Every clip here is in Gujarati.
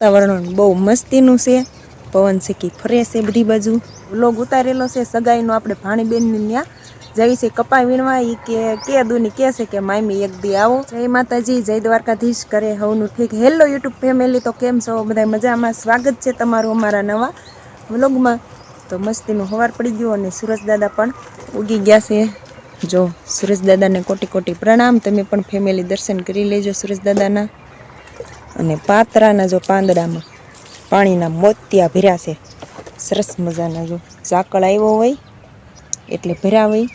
વાતાવરણ બહુ મસ્તીનું છે. પવન શેકી ફરે છે બધી બાજુ. વ્લોગ ઉતારેલો છે સગાઈનો આપણે ભાણીબેનની ત્યાં જઈ છે કપા વીણવા. એ કે કે દુની કે છે કે, મામી, એક દી આવો. જય માતાજી, જય દ્વારકાધીશ. કરે હવનું ઠીક. હેલો યુટ્યુબ ફેમિલી, તો કેમ છો? બધા મજામાં? સ્વાગત છે તમારું અમારા નવા વ્લોગમાં. તો મસ્તીનું હવાર પડી ગયું અને સુરજદાદા પણ ઉગી ગયા છે. જો સુરજદાદાને કોટી કોટી પ્રણામ. તમે પણ ફેમિલી દર્શન કરી લેજો સુરજ દાદાના. અને પાતરાના જો પાંદડામાં પાણીના મોતિયા ભર્યા છે, સરસ મજાના જો ઝાકળ આવ્યો હોય, એટલે ભીરા હોય.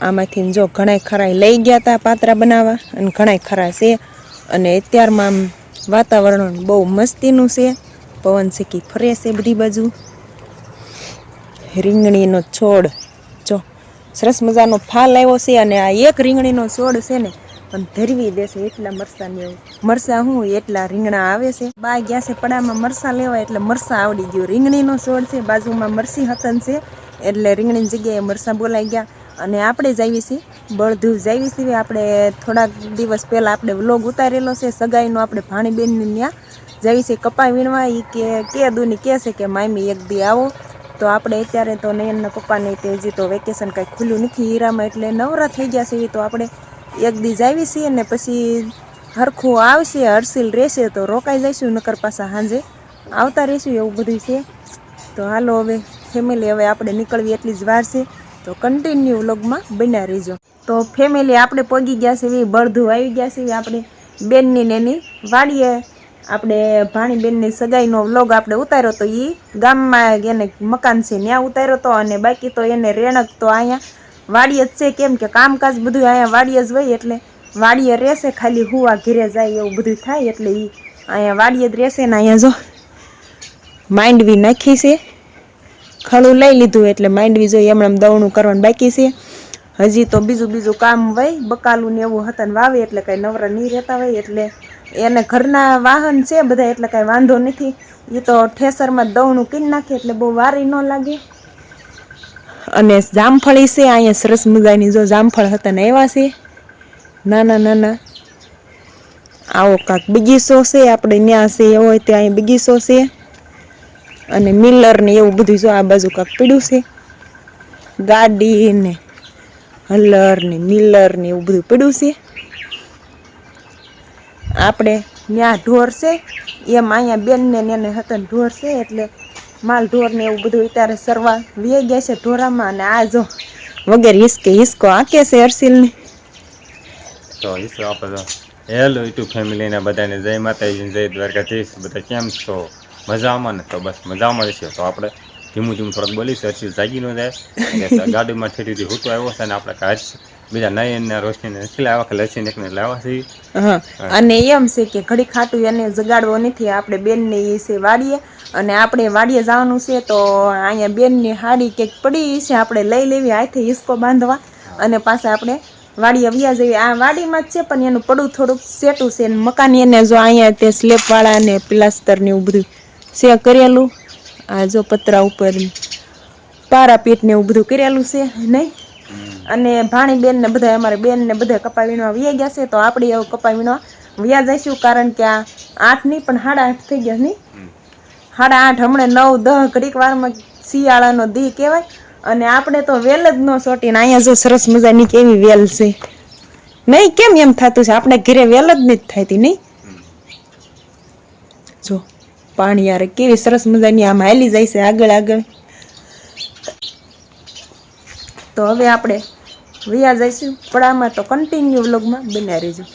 આમાંથી જો ઘણાય ખરાય લઈ ગયા હતા પાતરા બનાવવા અને ઘણાય ખરા છે. અને અત્યારમાં વાતાવરણ બહુ મસ્તીનું છે, પવન શીખી ફરે છે બધી બાજુ. રીંગણીનો છોડ જો સરસ મજાનો ફાલ આવ્યો છે અને આ એક રીંગણીનો છોડ છે ને પણ ધરવી દેશે એટલા મરસાની એવું. મરસા હું એટલા રીંગણા આવે છે. બા ગયા છે પડામાં મરસા લેવા એટલે મરસા આવડી ગયું. રીંગણીનો છોડ છે, બાજુમાં મરસી હતન છે, એટલે રીંગણીની જગ્યાએ મરસા બોલાઈ ગયા. અને આપણે જ આવી છીએ બળધું જ આવી છીએ. આપણે થોડાક દિવસ પહેલાં આપણે વ્લોગ ઉતારેલો છે, સગાઈનો આપણે ભાણીબેનની ત્યાં જઈ છીએ કપા વીણવા. એ કે કે દુની કહે છે કે, મામી, એક દી આવો. તો આપણે અત્યારે તો નયનના પપ્પાને તે હજી તો વેકેશન કાંઈ ખુલ્લું નથી હીરામાં, એટલે નવરા થઈ ગયા છે તો આપણે એક દીજ આવી છીએ ને પછી હરખું આવશે, હરસીલ રહેશે તો રોકાઈ જઈશું નકર પાછા સાંજે આવતા રહીશું એવું બધું છે. તો હાલો હવે ફેમિલી હવે આપણે નીકળવી એટલી જ વાર છે. તો કન્ટિન્યુ વ્લોગમાં બન્યા રહીજો. તો ફેમિલી આપણે પગી ગયા છે બળધું આવી ગયા છે આપણે બેનની ને એની વાડીએ. આપણે ભાણી બેનની સગાઈનો વ્લોગ આપણે ઉતાર્યો તો એ ગામમાં એને મકાન છે ત્યાં ઉતાર્યો તો અને બાકી તો એને રેણક તો અહીંયા વાડીએ જ છે કેમ કે કામકાજ બધું અહીંયા વાડીએ જ હોય એટલે વાડીએ રહેશે ખાલી હુવા ઘીરે જાય એવું બધું થાય એટલે એ અહીંયા વાડીએ જ રહેશે ને અહીંયા જો માંડવી નાખી છે. ખડું લઈ લીધું એટલે માંડવી જોઈએ એમણે દવણું કરવાનું બાકી છે. હજી તો બીજું બીજું કામ હોય, બકાલું ને એવું હતા ને વાવે એટલે કાંઈ નવરા નહીં રહેતા હોય એટલે એને ઘરના વાહન છે બધા એટલે કાંઈ વાંધો નથી. એ તો ઠેસરમાં દવણું કરી નાખે એટલે બહુ વારી ન લાગે. અને જામફળી છે, અહીંયા સરસ મજાની જો જામફળ હતા ને એવા છે. નાના નાના આવો કાંક બગીચો છે, આપણે ત્યાં છે, હોય ત્યાં અહીં બગીચો છે. અને મિલર ને એવું બધું જો આ બાજુ કાંક પીડ્યું છે. ગાડી ને હલર ને મિલર ને એવું બધું પીડ્યું છે. આપણે ત્યાં ઢોર છે, એમ અહીંયા બેન ને એને હતા ને ઢોર છે, એટલે માલ ઢોર ને એવું બધું અત્યારે સરવા વે ગયા છે ઢોરામાં અને આ જો વગેરે હિસકે હિસકો આકે છે હર્ષિલને તો ઈસો આપણે હેલો યુટ્યુબ ફેમિલીને બધાને જય માતાજી જય દ્વારકાધીશ. બધા કેમ છો? મજામાં ને? તો બસ મજામાં છે. તો આપણે ધીમું ધીમું થોડુંક બોલીશું. હર્ષિલ જાગી ન જાય. ગાડીમાં ગાડીમાં ઠેરીથી હુતો આવ્યો છે અને આપણે કાચ બીજા નયન ને રોશનીને નથી લાવ્યા કે લસી ને લાવ્યા છે. અને એમ છે કે ઘડી ખાટું એને જગાડવો નથી. આપણે બેનને એ છે વાડીએ. અને આપણે વાડીએ જવાનું છે તો અહીંયા બેનની હાડી કંઈક પડી છે, આપણે લઈ લેવી હાથે હિસકો બાંધવા અને પાછા આપણે વાડીએ વ્યા જઈએ. આ વાડીમાં જ છે, પણ એનું પડું થોડુંક સેટું છે. મકાન એને જો અહીંયા તે સ્લેપવાળા ને પ્લાસ્ટરને એવું બધું છે કરેલું. આ જો પતરા ઉપર પારાપીટને એવું બધું કરેલું છે, નહીં? અને ભાણી બેન ને બધા, અમારે બેન ને બધા કપા વીણવા વ્યા ગયા છે, તો આપણે એવું કપા વીણવા વ્યા જઈશું, કારણ કે આ આઠ નહીં, પણ સાડા આઠ થઈ ગયા, નહીં? સાડા આઠ હમણાં નવ, દહ ઘડીક વારમાં શિયાળાનો દી કહેવાય. અને આપણે તો વેલ જ ન સોટીને અહીંયા જો સરસ મજાની કેવી વેલ છે. નહીં, કેમ એમ થતું છે? આપણે ઘરે વેલ જ નથી થતી, નહીં? જો, પાણી યાર કેવી સરસ મજાની આમ હાલી જાય છે આગળ આગળ. તો હવે આપણે વયા જઈશું પડામાં તો કન્ટિન્યુ વ્લોગમાં બન્યા રહીશું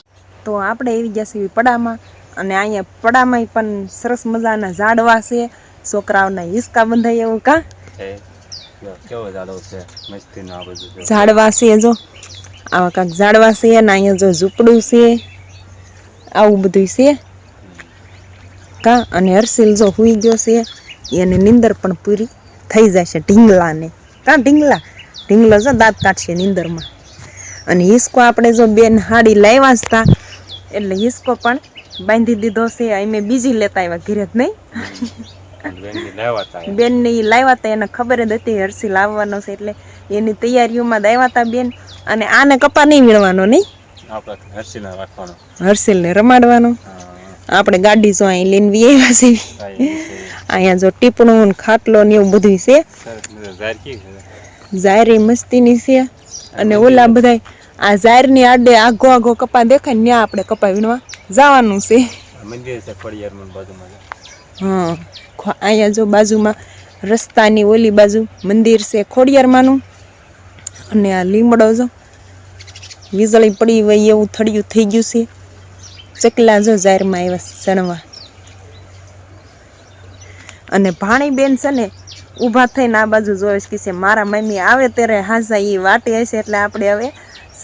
તો આપણે એવી ગયા છીએ પડામાં. અને અહીંયા પડામાં પણ સરસ મજાના ઝાડવા છે. છોકરાઓના હિસકા બંધાય એવું કા. ઝાડવા છે? જો. આવા કાંક ઝાડવા છે અને અહીંયા જો ઝૂંપડું છે. આવું બધું છે. કા? અને હર્ષિલ જો હુઈ ગયો છે. એને નીંદર પણ પૂરી થઈ જાય છે ઢીંગલાને. કા ઢીંગલા? ઢીંગલો જો દાંત કાઢશે નીંદરમાં. અને હિસકો આપણે જો બેન હાડી લાવ્યા જ તા. એટલે હિસકો પણ બાંધી દીધો છે. અમે બીજી લેતા આવ્યા ઘીરે જ નહીં. બેન ને એ લાવ્યા હતા એને ખબર જ હતી હરસી લાવવાનો છે એટલે એની તૈયારીઓમાં દાવ્યા હતા બેન. અને આને કપા નહીં વીણવાનો નહીં. હર્ષિલને રમાડવાનો. આપણે ગાડી જો અહીં લઈને વી આવ્યા છે. અહીંયા જો ટીપણું ને ખાટલો ને એવું બધું છે? જાયરી મસ્તીની છે. અને ઓલા બધાય આ જાહેરની આડે આઘો આઘો કપા દેખાય ને ત્યાં આપણે કપા વીણવા જવાનું છે. મંદિર છે ખોડિયારમાં બાજુમાં હા અહીંયા જો બાજુમાં રસ્તાની ઓલી બાજુ મંદિર છે ખોડિયારમાંનું. અને આ લીમડો જો વીજળી પડી હોય એવું થડિયું થઈ ગયું છે. ચકલા જો જાહેરમાં આવ્યા ચણવા. અને ભાણીબેન છે ને ઊભા થઈને આ બાજુ જોઈશ કે છે મારા મમ્મી આવે ત્યારે હાજા એ વાટે હશે એટલે આપણે હવે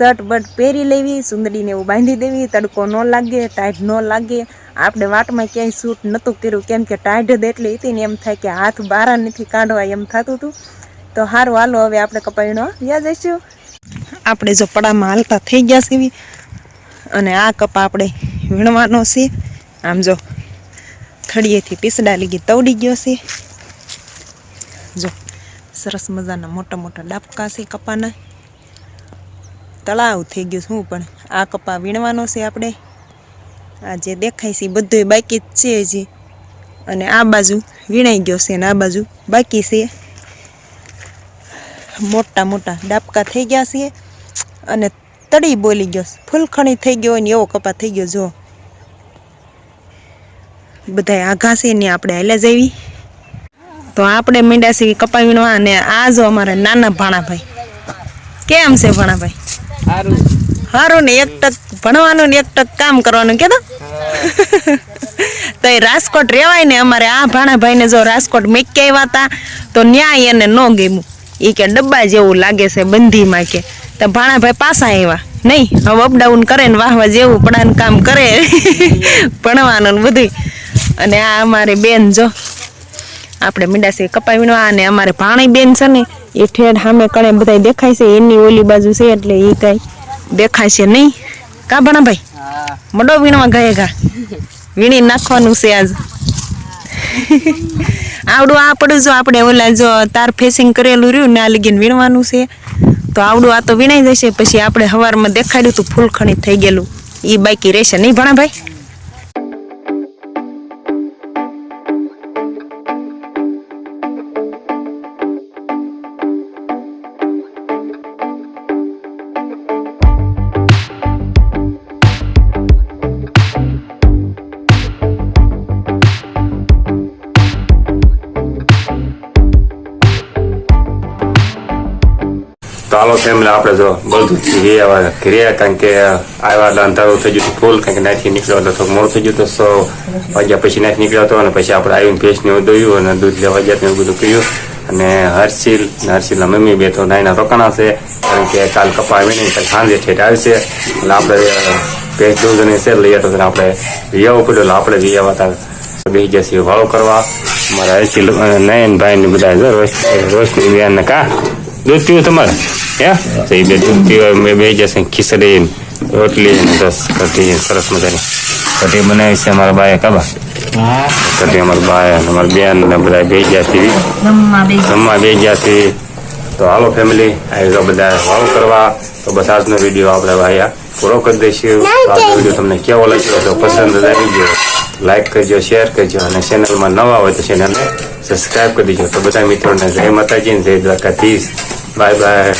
શર્ટ, બટ પહેરી લેવી સુંદડીને એવું બાંધી દેવી, તડકો ન લાગે ટાઈટ ન લાગે. આપણે વાટમાં ક્યાંય સૂટ નહોતું કર્યું, કેમ કે ટાઈટ જ એટલી હતી ને એમ થાય કે હાથ બારા નથી કાઢવા એમ થતું હતું તો સારું હાલો, હવે આપણે કપાઈનો વ્યા જઈશું આપણે જો પડામાં હાલતા થઈ ગયા સીવી અને આ કપા આપણે વીણવાનો છે. આમ જો થળીએથી પીસડા લીગી તવડી ગયો છે. જો, સરસ મજાના મોટા મોટા ડાબકા છે કપાના. તળાવ થઈ ગયું શું પણ આ કપા વીણવાનો છે આપણે. આ જે દેખાય છે બધું બાકી જ છે હજી. અને આ બાજુ વીણાઈ ગયો છે ને આ બાજુ બાકી છે. મોટા મોટા ડાબકા થઈ ગયા છે અને તળી બોલી ગયો. છે. ફૂલખણી થઈ ગયો હોય ને એવો કપા થઈ ગયો, જો. બધાય આઘા છે ને આપણે હાલે જવી તો આપણે મીંડા છીએ કપા વીણવા અને આ જો અમારા નાના ભાણાભાઈ. કેમ છે ભાણાભાઈ? સારું ને, એક ટક ભણવાનું ને એક ટક કામ કરવાનું કે તો એ રાજકોટ રહેવાય ને, અમારે આ ભાણાભાઈને જો રાજકોટ મેક્યા આવ્યા હતા, તો ન્યાય એને ન ગમ્યું. એ કે ડબ્બા જેવું લાગે છે બંધીમાં કે. તો ભાણાભાઈ પાછા આવ્યા. નહીં, હવે અપડાઉન કરે ને, વાહવા જેવું પડાનું કામ કરે. ભણવાનું ને બધું અને આ અમારી બેન જો, આપણે મીંડાસી કપાઈ વીણવા અને અમારે ભાણી બેન છે ને એ ઠેર સામે કણે બધા દેખાય છે, એની ઓલી બાજુ છે એટલે એ કાંઈ દેખાય છે નહીં. કા ભણાભાઈ મડો વીણવા ગયે ગા વીણી નાખવાનું છે આજ. આવડું આ પડું જો આપણે ઓલા જો તાર ફેસિંગ કરેલું રહ્યું ને આ લગીને વીણવાનું છે. તો આવડું આ તો વીણાઈ જશે, પછી આપણે સવારમાં દેખાડ્યું તું ફૂલખણી થઈ ગયેલું. એ બાકી રહેશે નહીં ભણાભાઈ તો હાલો ફેમિલી આપણે જો બધું ઘી આવ્યા ઘરે, કારણ કે આવ્યા એટલે અંધારું થઈ ગયું ફૂલ કારણ કે નાખી નીકળ્યો હતો થોડું થઈ ગયું તો સો વાગ્યા પછી નાખી નીકળ્યો હતો અને પછી આપણે આવીને ભેંસને દોયું અને દૂધ લેવા ગયા એવું બધું કર્યું. અને હર્ષિલ હર્ષિલના મમ્મી બે તો નાના રોકાણા છે, કારણ કે કાલ કપા આવીને સાંજે ઠેઠ આવશે એટલે આપણે ભેંસ દૂધ અને શેર લઈએ તો આપણે વિયાવું પડ્યું, એટલે આપણે વિયાવા હતા. બે ગયા છીએ વાળો કરવા. અમારા હર્ષિલ નયનભાઈ ને બધા રોશની બેન ને કા? દૂધ પીવું તમારે? હે તો એ બે પીવા મેં બે જશે ખીચડી રોટલી દસ કઢી સરસ મજાની. કઢી બનાવી છે અમારા બાએ કાબા કઢી અમારા બાએ અને અમારા બેન ને બધા બે ગયા છે જમવા બે ગયા છે તો હાલો ફેમિલી આવી જાઓ બધા વાવ કરવા. તો બસ આજનો વીડિયો આપણે ભાઈ પૂરો કરી દઈશું. આ આજનો વીડિયો તમને કેવો લાગ્યો તો પસંદ આવી ગયો લાઈક કરજો શેર કરજો અને ચેનલમાં નવા હોય તો ચેનલને સબસ્ક્રાઈબ કરી દેજો. તો બધા મિત્રોને જય માતાજી ને જય દ્વારકાધીશ. Bye bye